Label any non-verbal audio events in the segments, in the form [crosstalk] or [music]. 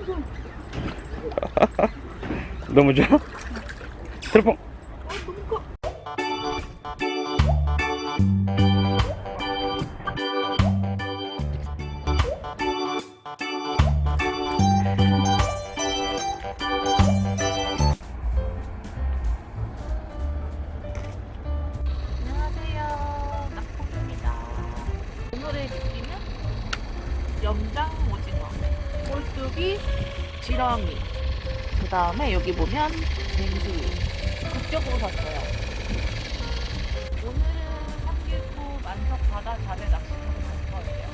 [laughs] 너무 좋아? 트로퐁 안녕하세요. 낙포입니다. 오늘의 느낌은 염장 오징어, 꼴뚜기, 지렁이. 그 다음에 여기 보면 뱅수. 극적으로 샀어요. 오늘은 삼길포 만석 바다 자대 낚시를 갈 거예요.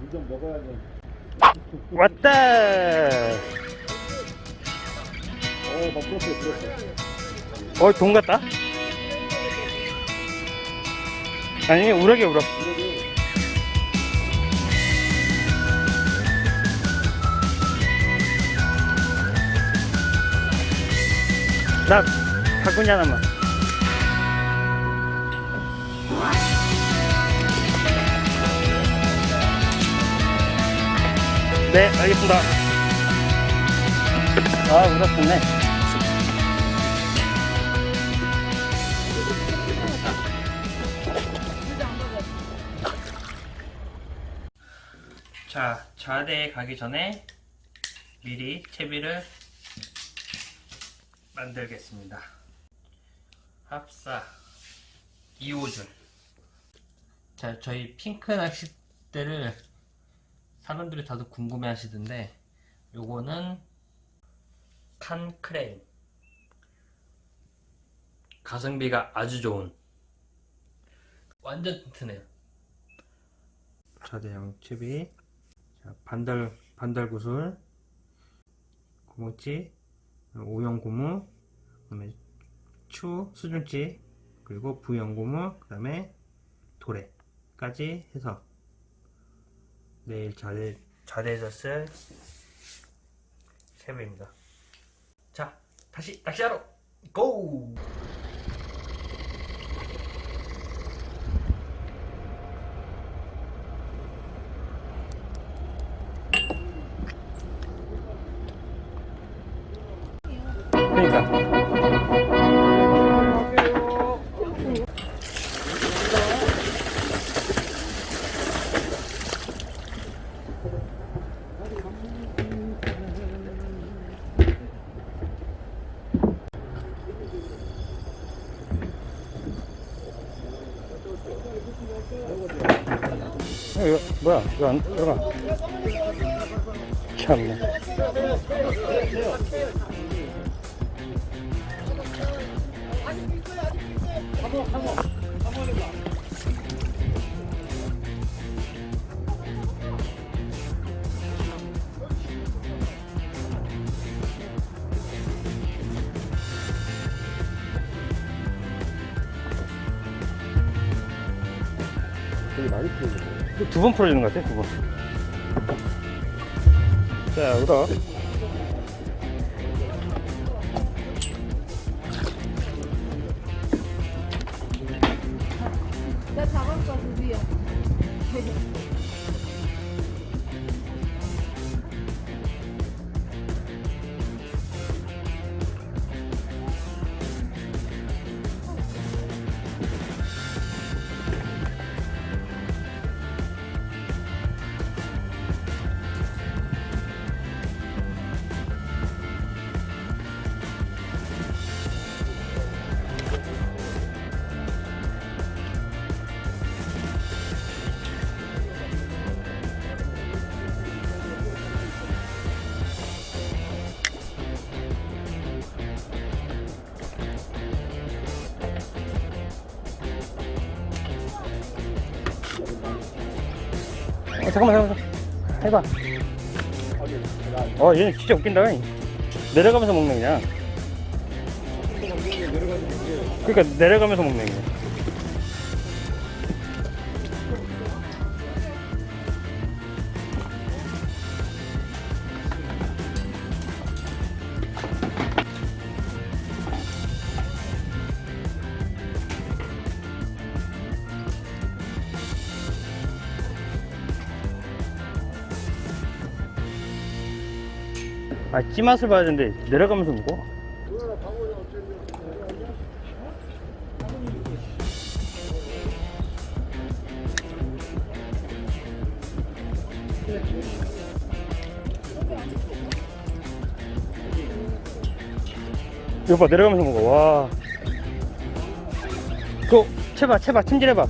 물좀 먹어야지. 왔다 어, 막 풀었어, 풀었어. 어돈 같다? 아니 우럭이 우럭. 나 바꾸냐 하나만. 네 알겠습니다. 아 좋네 자, 좌대에 가기 전에 미리 채비를 만들겠습니다. 합사 2호줄. 자, 저희 핑크 낚싯대를 사람들이 다들 궁금해 하시던데 요거는 칸 크레인 가성비가 아주 좋은 완전 튼튼해요. 좌대형 채비 자, 반달 반달 구슬 구멍치 오형 고무 그다음에 추 수중치 그리고 부형 고무 그다음에 도래까지 해서 내일 자대 자대에서 쓸 채비입니다. 자 다시 낚시하러 고! 이거 뭐야? 이거 안 들어가. 참네. 되게 많이 풀리네. 두번 풀어주는 것 같아, 두 번. 자, 울어. 어, 잠깐만, 잠깐만. 해봐. 어, 얘는 진짜 웃긴다. 내려가면서 먹네, 그냥. 그러니까 내려가면서 먹네, 그냥. 아 찌맛을 봐야 되는데 내려가면서 먹어. 이거 봐 내려가면서 먹어. 와. 그거 채봐 채봐 침질해봐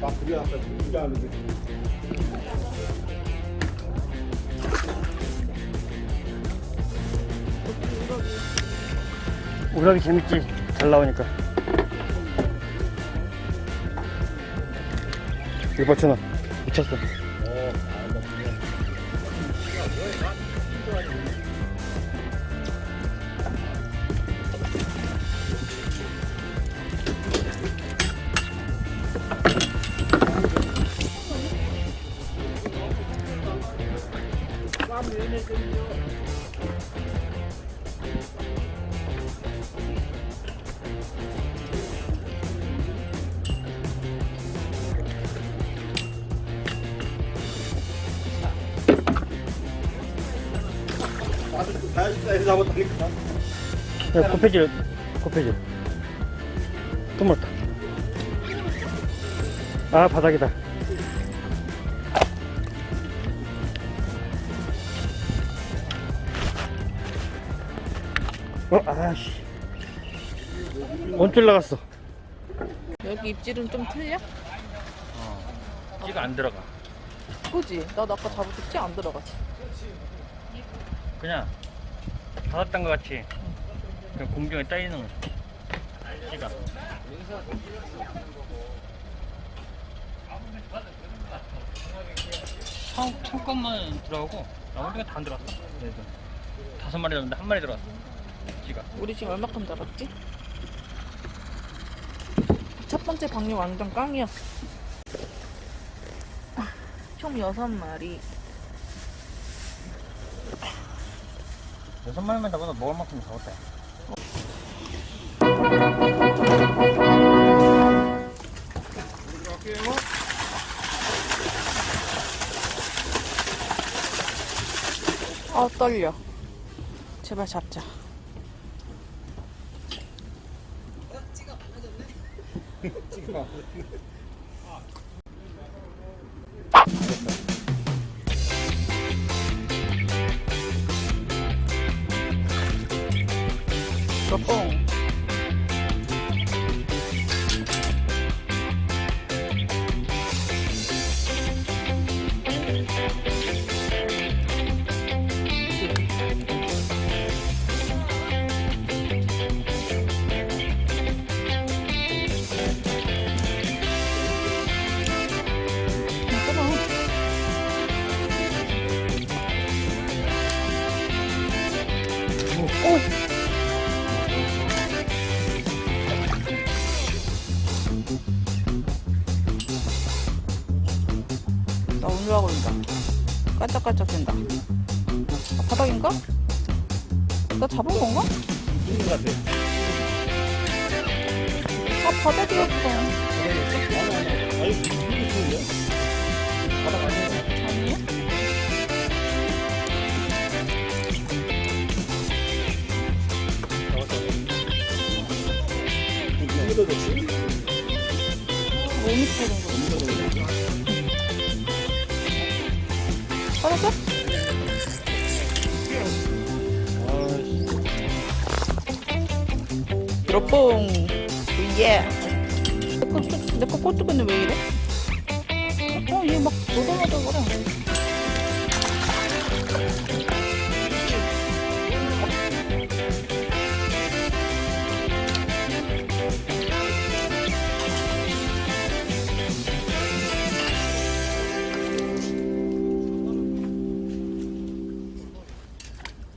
막 그게 아까 긴장하는데. 우락이 재밌지? 잘 나오니까. 이거 맞춰놔. 미쳤어 다이어트에서 잡았다니까. 야, 코페질 코페질 또 물었다 아 바닥이다 어 아씨 원줄 나갔어 여기 입질은 좀 틀려? 어 찌가 안 들어가 그지? 나도 아까 잡을 때찌안 들어갔어. 그냥 받았던 것 같이 그냥 공중에 떠있는 찌가 청, 청껏만 들어가고 나머지가 다 안 들어갔어 얘들 다섯 마리 잡는데 한 마리 들어갔어 찌가 우리 지금 얼마큼 잡았지? 첫 번째 방류 완전 깡이었어. 총 여섯 마리. 여섯 마리만 잡아도 먹을 만큼 잡았다 아 떨려. 제발 잡자. [laughs] 아, 바닥인가? 나 잡은 건가? 아, 바닥이었어. 아니야? 이거 됐지? 5m 정도. 받았어? 드롭봉 예. [laughs] 내거 내거 꼴뚜기는 왜 이래? 어 얘 막 노동하다 그래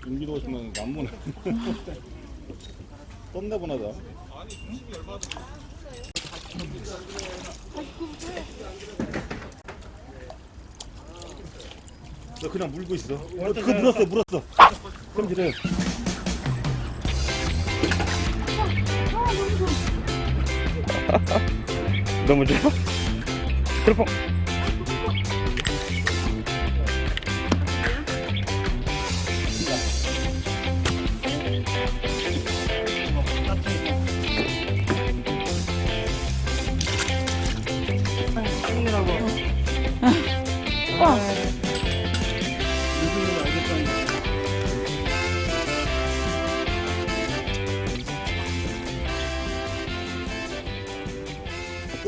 경기도 오시면 만문에 썸네분하다. 너 그냥 물고 있어. 어, 그거 물었어 물었어. 그럼 그래. [laughs] 너무 좋아? 트로퐁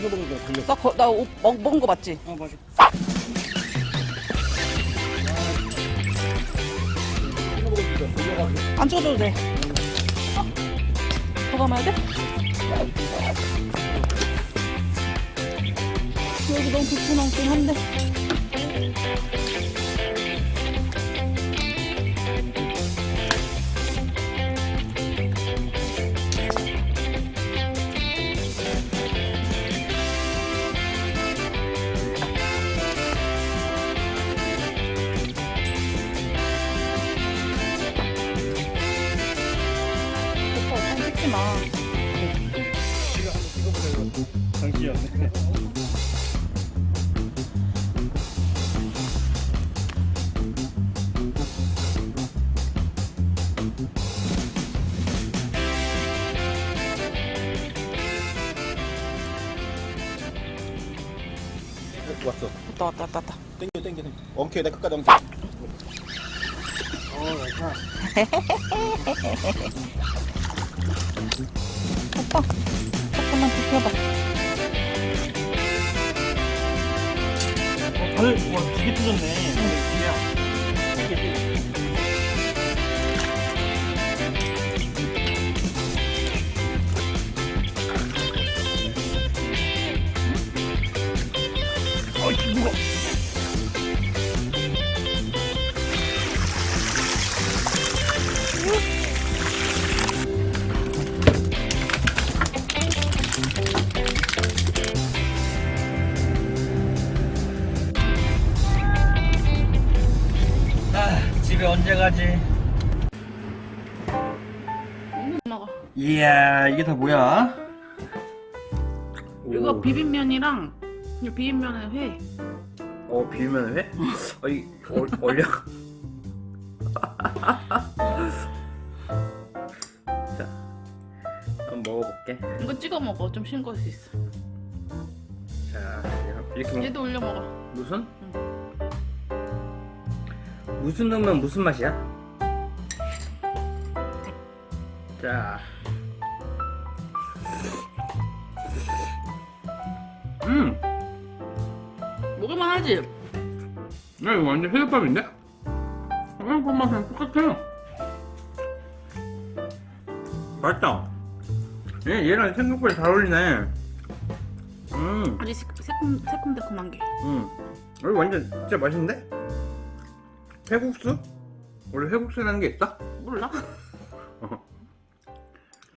끊어버리니까 걸렸어 나, 거, 나 옷, 먹, 먹은 거 맞지? 어 맞아. 걸려가지고 안 찍어줘도 돼. 어? 더 감아야 돼? 여기 너무 불편하긴 한데. 장기였네. 어, 왔어. 왔다 왔다 왔다 왔다. 땡겨 땡겨 땡겨. 엉켜 내 끝까지 엉켜 오빠 잠깐만 비켜봐. 바늘 와두개 뜯었네. 이야 이게 다 뭐야? 이거 비빔면이랑 이 비빔면에 회. 어 비빔면 회? 어이 어, 얼려. [laughs] 자 한번 먹어볼게. 이거 찍어 먹어. 좀 싱거울 수 있어. 자 이렇게 먹. 얘도 올려 먹어. 무슨? 무슨 넣으면 무슨 맛이야? 자. 음, 먹을만 하지? 야 이거 완전 회덮밥인데? 회덮밥 맛이랑 똑같아. 맛있다. 얘 얘랑 생각보다 잘 어울리네. 음, 새- 새콤 새콤달콤한 게. 음, 여기 완전 진짜 맛있는데? 회국수? 원래 회국수라는 게 있어? 몰라?